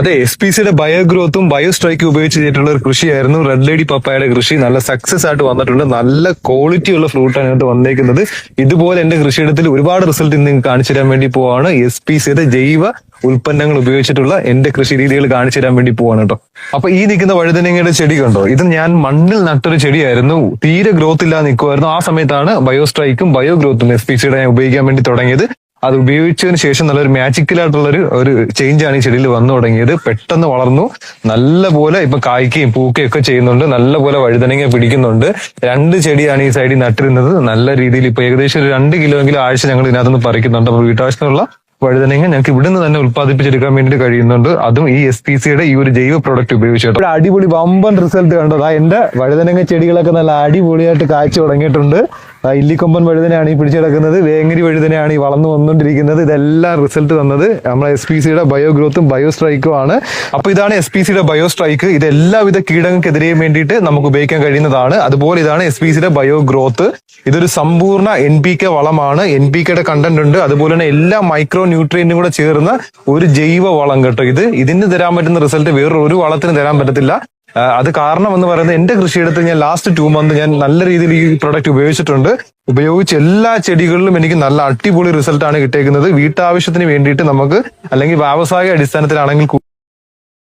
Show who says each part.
Speaker 1: അതെ S P സിയുടെ bio ഗ്രോത്തും ബയോ സ്ട്രൈക്കും ഉപയോഗിച്ച് ചെയ്തിട്ടുള്ള ഒരു കൃഷിയായിരുന്നു റെഡ് ലേഡി പപ്പായയുടെ കൃഷി. നല്ല സക്സസ് ആയിട്ട് വന്നിട്ടുണ്ട്. നല്ല ക്വാളിറ്റി ഉള്ള ഫ്രൂട്ടാണ് ഇതിനകത്ത് വന്നേക്കുന്നത്. ഇതുപോലെ എന്റെ കൃഷിയിടത്തിൽ ഒരുപാട് റിസൾട്ട് ഇന്ന് കാണിച്ചു തരാൻ വേണ്ടി പോവാണ്. എസ് പി സിയുടെ ജൈവ ഉൽപ്പന്നങ്ങൾ ഉപയോഗിച്ചിട്ടുള്ള എന്റെ കൃഷി രീതികൾ കാണിച്ചു തരാൻ വേണ്ടി പോവാണ് കേട്ടോ. അപ്പൊ ഈ നിൽക്കുന്ന വഴുതനങ്ങയുടെ ചെടി കണ്ടോ? ഇത് ഞാൻ മണ്ണിൽ നട്ടൊരു ചെടിയായിരുന്നു. തീരെ ഗ്രോത്ത് ഇല്ലാതെ നിൽക്കുമായിരുന്നു ആ സമയത്താണ് ബയോ സ്ട്രൈക്കും ബയോ ഗ്രോത്തും എസ് പി സിയുടെ ഞാൻ ഉപയോഗിക്കാൻ വേണ്ടി തുടങ്ങിയത്. അത് ഉപയോഗിച്ചതിന് ശേഷം നല്ലൊരു മാജിക്കലായിട്ടുള്ളൊരു ഒരു ഒരു ചേഞ്ച് ആണ് ഈ ചെടിയിൽ വന്നു തുടങ്ങിയത്. പെട്ടെന്ന് വളർന്നു. നല്ല പോലെ ഇപ്പൊ കായ്ക്കുകയും പൂക്കുകയും ഒക്കെ ചെയ്യുന്നുണ്ട്. നല്ല പോലെ വഴുതനങ്ങ പിടിക്കുന്നുണ്ട്. രണ്ട് ചെടിയാണ് ഈ സൈഡിൽ നട്ടിരുന്നത്. നല്ല രീതിയിൽ ഇപ്പൊ ഏകദേശം ഒരു രണ്ട് കിലോ എങ്കിലും ആഴ്ച ഞങ്ങൾ ഇതിനകത്തുനിന്ന് പറിക്കുന്നുണ്ട്. അപ്പൊ വീട്ടാവശ്യത്തിനുള്ള വഴുതനങ്ങ ഞങ്ങൾക്ക് ഇവിടുന്ന് തന്നെ ഉത്പാദിപ്പിച്ചെടുക്കാൻ വേണ്ടിയിട്ട് കഴിയുന്നുണ്ട്. അതും ഈ എസ് പി സിയുടെ ഈ ഒരു ജൈവ പ്രോഡക്റ്റ് ഉപയോഗിച്ചിട്ട് അടിപൊളി വമ്പൻ റിസൾട്ട് കണ്ടതാ. എന്റെ വഴുതനങ്ങ ചെടികളൊക്കെ നല്ല അടിപൊളിയായിട്ട് കാഴ്ച തുടങ്ങിയിട്ടുണ്ട്. ഇല്ലിക്കൊമ്പൻ വഴുതനയാണ് ഈ പിടിച്ചു കിടക്കുന്നത് വേങ്ങരി വഴുതനയാണ് ഈ വളർന്നു വന്നുകൊണ്ടിരിക്കുന്നത്. ഇതെല്ലാം റിസൾട്ട് തന്നത് നമ്മളെ എസ് പി സിയുടെ ബയോ ഗ്രോത്തും ബയോ സ്ട്രൈക്കും ആണ്. അപ്പൊ ഇതാണ് എസ് പി സിയുടെ ബയോ സ്ട്രൈക്ക് ഇത് എല്ലാവിധ കീടങ്ങൾക്കെതിരെയും വേണ്ടിയിട്ട് നമുക്ക് ഉപയോഗിക്കാൻ കഴിയുന്നതാണ്. അതുപോലെ ഇതാണ് എസ് പി സിയുടെ ബയോ ഗ്രോത്ത് ഇതൊരു സമ്പൂർണ എൻ പി കെ വളമാണ്. എൻ പി കെയുടെ കണ്ടന്റ് ഉണ്ട്. അതുപോലെ തന്നെ എല്ലാ മൈക്രോ ന്യൂട്രിയനും കൂടെ ചേർന്ന ഒരു ജൈവ വളം കേട്ടോ ഇത്. ഇതിന് തരാൻ പറ്റുന്ന റിസൾട്ട് വേറൊരു വളത്തിന് തരാൻ പറ്റത്തില്ല. അത് കാരണം എന്ന് പറയുന്നത് എന്റെ കൃഷിയിടത്ത് ഞാൻ ലാസ്റ്റ് ടു മന്ത് ഞാൻ നല്ല രീതിയിൽ ഈ പ്രൊഡക്റ്റ് ഉപയോഗിച്ചിട്ടുണ്ട്. ഉപയോഗിച്ച് എല്ലാ ചെടികളിലും എനിക്ക് നല്ല അടിപൊളി റിസൾട്ടാണ് കിട്ടിയേക്കുന്നത്. വീട്ടാവശ്യത്തിന് വേണ്ടിയിട്ട് നമുക്ക് അല്ലെങ്കിൽ വ്യാവസായിക അടിസ്ഥാനത്തിലാണെങ്കിൽ